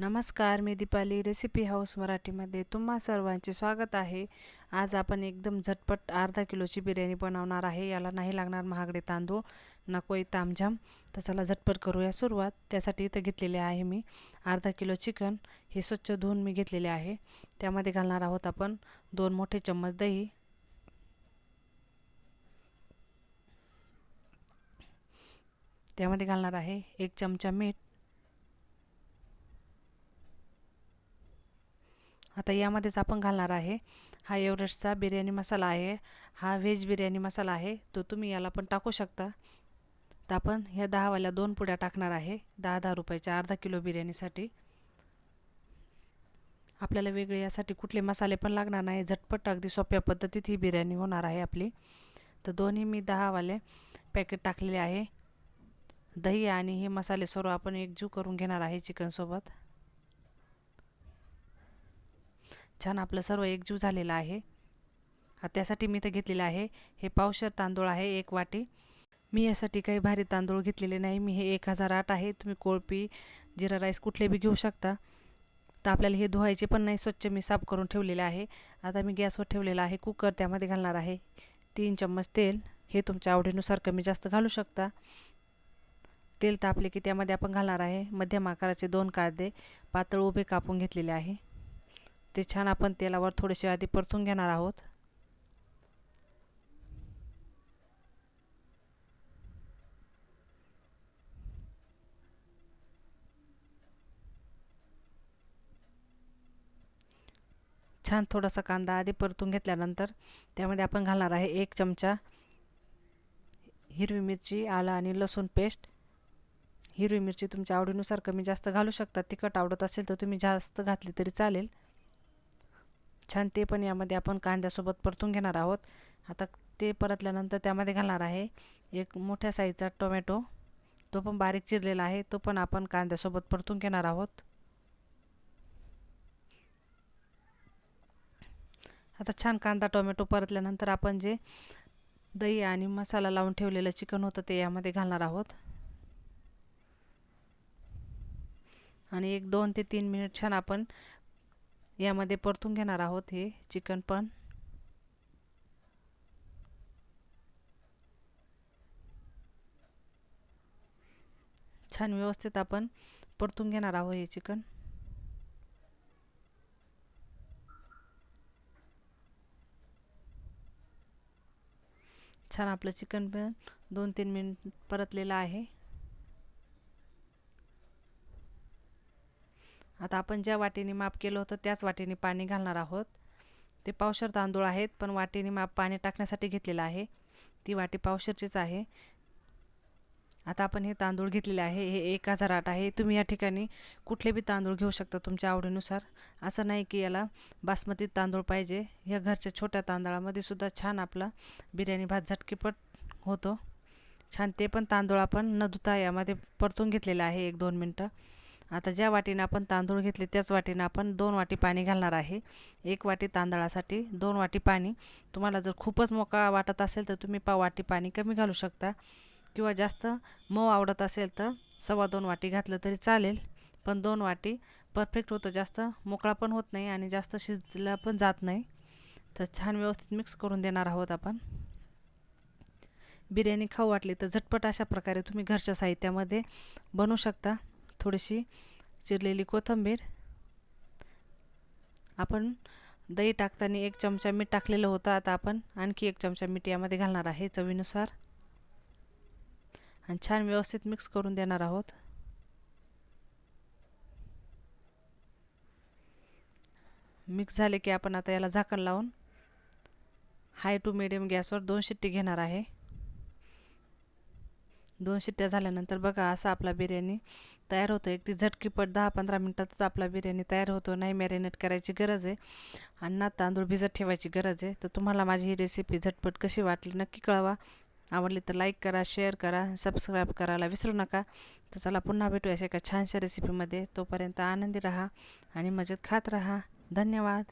नमस्कार मी Deepali recipe house मराठीमध्ये तुम्हा सर्वांचे स्वागत आहे. आज आपण एकदम झटपट अर्धा किलोची बिर्याणी बनवणार आहे. याला नाही लागणार महागडे तांदूळ नकोय तामझाम. तर चला झटपट करूया सुरुवात. त्यासाठी इथं घेतलेले आहे मी अर्धा किलो चिकन. हे स्वच्छ धुवून मी घेतलेले आहे. त्यामध्ये घालणार आहोत आपण दोन मोठे चम्मच दही. त्यामध्ये घालणार आहे एक चमचा मीठ. आता यामध्येच आपण घालणार आहे. हा एवरेस्टचा बिर्याणी मसाला आहे. हा व्हेज बिर्याणी मसाला आहे. तो तुम्ही याला पण टाकू शकता. तर आपण ह्या दहावाल्या दोन पुड्या टाकणार आहे. दहा दहा रुपयाच्या अर्धा किलो बिर्याणीसाठी. आपल्याला वेगळे यासाठी कुठले मसाले पण लागणार नाही. झटपट अगदी सोप्या पद्धतीत ही बिर्याणी होणार आहे आपली. तर दोन्ही मी दहावाले पॅकेट टाकलेले आहे. दही आणि हे मसाले सर्व आपण एकजू करून घेणार आहे चिकनसोबत. छान आपलं सर्व एकजीव झालेलं आहे. त्यासाठी मी तर घेतलेलं आहे. हे पावशर तांदूळ आहे एक वाटी. मी यासाठी काही भारी तांदूळ घेतलेले नाही. मी हे एक हजार आठ आहे. तुम्ही कोळपी जिरा राईस कुठले बी घेऊ शकता. तर आपल्याला हे धुवायचे पण नाही. स्वच्छ मी साफ करून ठेवलेले आहे. आता मी गॅसवर ठेवलेला आहे. कुकर त्यामध्ये घालणार आहे. तीन चम्मच तेल. हे तुमच्या आवडीनुसार कमी जास्त घालू शकता. तेल तापले की त्यामध्ये आपण घालणार आहे. मध्यम आकाराचे दोन कांदे. पातळ उभे कापून घेतलेले आहे. ते छान आपण तेलावर थोडेसे आधी परतून घेणार आहोत. छान थोडासा कांदा आधी परतून घेतल्यानंतर त्यामध्ये आपण घालणार आहे एक चमचा हिरवी मिरची आला आणि लसूण पेस्ट. हिरवी मिरची तुमच्या आवडीनुसार कमी जास्त घालू शकता. तिखट आवडत असेल तर तुम्ही जास्त घातली तरी चालेल. छान ते पण यामध्ये आपण कांद्यासोबत परतून घेणार आहोत. आता ते परतल्यानंतर त्यामध्ये घालणार आहे एक मोठ्या साईजचा टोमॅटो. तो पण बारीक चिरलेला आहे. तो पण आपण कांद्यासोबत परतून घेणार आहोत. आता छान कांदा टोमॅटो परतल्यानंतर आपण जे दही आणि मसाला लावून ठेवलेलं चिकन होतं ते यामध्ये घालणार आहोत. आणि एक दोन ते तीन मिनिट छान आपण यामध्ये परतून घेणार आहोत हे चिकन पण. छान व्यवस्थित आपण परतून घेणार आहोत हे चिकन. छान आपलं चिकन पण दोन तीन मिनिट परतलेलं आहे. आता आपण ज्या वाटीने माप केलं होतं त्याच वाटीने पाणी घालणार आहोत. ते पावशर तांदूळ आहेत पण वाटीने माप पाणी टाकण्यासाठी घेतलेलं आहे. ती वाटी पावशरचीच आहे. आता आपण हे तांदूळ घेतलेले आहे. हे एक हजार आठ आहे. तुम्ही या ठिकाणी कुठले बी तांदूळ घेऊ शकता तुमच्या आवडीनुसार. असं नाही की याला बासमती तांदूळ पाहिजे. या घरच्या छोट्या तांदळामध्ये सुद्धा छान आपला बिर्याणी भात झटकीपट होतो. छान ते पण तांदूळ आपण न धुता यामध्ये परतून घेतलेलं आहे एक दोन मिनटं. आता ज्या वाटीने आपण तांदूळ घेतले त्याच वाटीने आपण दोन वाटी पाणी घालणार आहे. एक वाटी तांदळासाठी दोन वाटी पाणी. तुम्हाला जर खूपच मोका वाटत असेल तर तुम्ही पाव वाटी पाणी कमी घालू शकता. किंवा जास्त मऊ आवडत असेल तर सव्वा दोन वाटी घातलं तरी चालेल. पण दोन वाटी परफेक्ट होतं. जास्त मोकळा पण होत नाही आणि जास्त शिजला पण जात नाही. तर छान व्यवस्थित मिक्स करून देणार आहोत आपण. बिर्याणी खाऊ वाटली तर झटपट अशा प्रकारे तुम्ही घरच्या साहित्यामध्ये बनवू शकता. थोडीशी चिरलेली कोथिंबीर. आपण दही टाकताना एक चमचा मीठ टाकलेलं होतं. आता आपण आणखी एक चमचा मीठ यामध्ये घालणार आहे चवीनुसार. आणि छान व्यवस्थित मिक्स करून देणार आहोत. मिक्स झाले की आपण आता याला झाकण लावून हाय टू मिडियम गॅसवर दोन शिट्टी घेणार आहे. दोन शिट्ट्या झाल्यानंतर बघा असा आपला बिर्याणी तयार होतो. एक ती झटकीपट दहा पंधरा मिनटातच आपला बिर्याणी तयार होतो. नाही मॅरिनेट करायची गरज आहे आणि ना तांदूळ भिजत ठेवायची गरज आहे. तर तुम्हाला माझी ही रेसिपी झटपट कशी वाटली नक्की कळवा. आवडली तर लाईक करा शेअर करा सबस्क्राईब करायला विसरू नका. तर चला पुन्हा भेटूया एका छानशा रेसिपीमध्ये तोपर्यंत आनंदी राहा आणि मजेत खात राहा. धन्यवाद.